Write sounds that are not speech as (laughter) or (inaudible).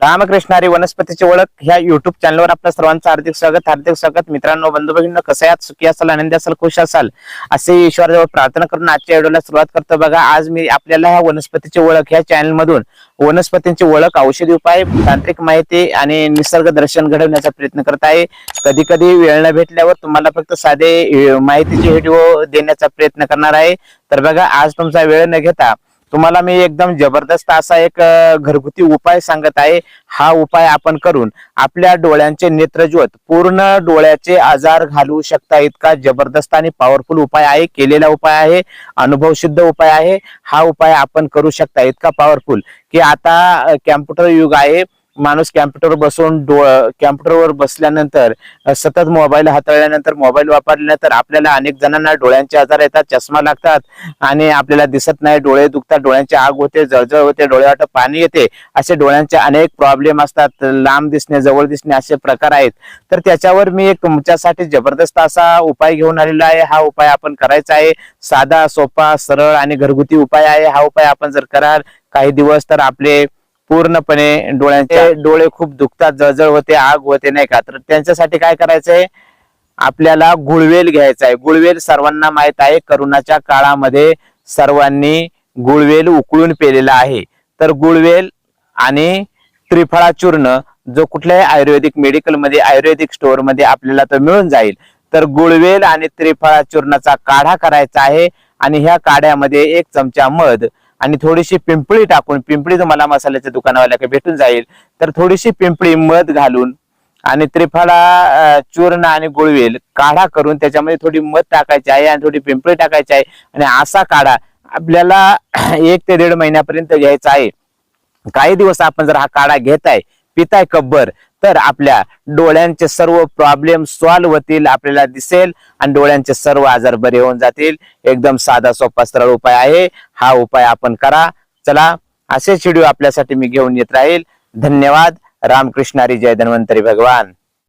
रामकृष्णारी वनस्पतीची ओळख ह्या युट्यूब चॅनलवर आपल्या सर्वांचं हार्दिक स्वागत हार्दिक स्वागत. मित्रांनो बंधू भगिनी कसं आहात? सुखी असाल आनंदी असाल खुश असाल? असे ईश्वराजवळ प्रार्थना करून आजच्या व्हिडिओला सुरुवात करतो. बघा आज मी आपल्याला ह्या वनस्पतीची ओळख ह्या चॅनल मधून वनस्पतींची ओळख औषधी उपाय तांत्रिक माहिती आणि निसर्ग दर्शन घडवण्याचा प्रयत्न करत आहे. कधी कधी वेळ न भेटल्यावर तुम्हाला फक्त साधे माहितीचे व्हिडिओ देण्याचा प्रयत्न करणार आहे. तर बघा आज तुमचा वेळ न घेता तुम्हाला मी एकदम जबरदस्त असा एक घरगुती उपाय सांगत आहे. हा उपाय आपण करून आपल्या डोळ्यांचे नेत्रज्योत पूर्ण डोळ्याचे आजार घालवू शकता. इतका जबरदस्त आणि पॉवरफुल उपाय आहे. केलेला उपाय आहे. अनुभव सिद्ध उपाय आहे. हा उपाय आपण करू शकता. इतका पॉवरफुल की आता कॅम्प्युटर युग आहे. माणूस कॅम्प्युटर बसून डोळ कॅम्प्युटरवर बसल्यानंतर सतत मोबाईल हाताळल्यानंतर मोबाईल वापरल्यानंतर आपल्याला अनेक जणांना डोळ्यांचे आजार येतात चष्मा लागतात आणि आपल्याला दिसत नाही डोळे दुखतात डोळ्यांची आग होते जळजळ होते डोळ्यात पाणी येते असे डोळ्यांचे अनेक प्रॉब्लेम असतात लांब दिसणे जवळ दिसणे असे प्रकार आहेत. तर त्याच्यावर मी एक तुमच्यासाठी जबरदस्त असा उपाय घेऊन आलेला आहे. हा उपाय आपण करायचा आहे. साधा सोपा सरळ आणि घरगुती उपाय आहे. हा उपाय आपण जर कराल काही दिवस तर आपले पूर्णपणे डोळ्यांचे डोळे खूप दुखतात जळजळ होते आग होते नाही का? तर त्यांच्यासाठी काय करायचंय? आपल्याला गुळवेल घ्यायचा आहे. गुळवेल सर्वांना माहीत आहे. करोनाच्या काळामध्ये सर्वांनी गुळवेल उकळून पेलेला आहे. तर गुळवेल आणि त्रिफळा चूर्ण जो कुठल्याही आयुर्वेदिक मेडिकलमध्ये आयुर्वेदिक स्टोअरमध्ये आपल्याला तो मिळून जाईल. तर गुळवेल आणि त्रिफळा चूर्णाचा काढा करायचा आहे आणि ह्या काढ्यामध्ये एक चमचा मध. आणि थोडीशी पिंपळी टाकून पिंपळी तुम्हाला मसाल्याच्या दुकानावाल्या भेटून जाईल. तर थोडीशी पिंपळी मध घालून आणि त्रिफळा चूर्ण आणि गुळवेल काढा करून त्याच्यामध्ये थोडी मध टाकायची आहे आणि थोडी पिंपळी टाकायची आहे आणि असा काढा. आपल्याला (clears throat) एक ते दीड महिन्यापर्यंत घ्यायचा आहे. काही दिवस आपण जर हा काढा घेताय पिताय कब्बर तर आपल्या डोळ्यांचे सर्व प्रॉब्लेम सॉल्व्ह होतील आपल्याला दिसेल आणि डोळ्यांचे सर्व आजार बरे होऊन जातील. एकदम साधा सोपा सरळ उपाय आहे. हा उपाय आपण करा. चला असेच व्हिडिओ आपल्यासाठी मी घेऊन येत राहील. धन्यवाद. रामकृष्णारी जय धन्वंतरी भगवान.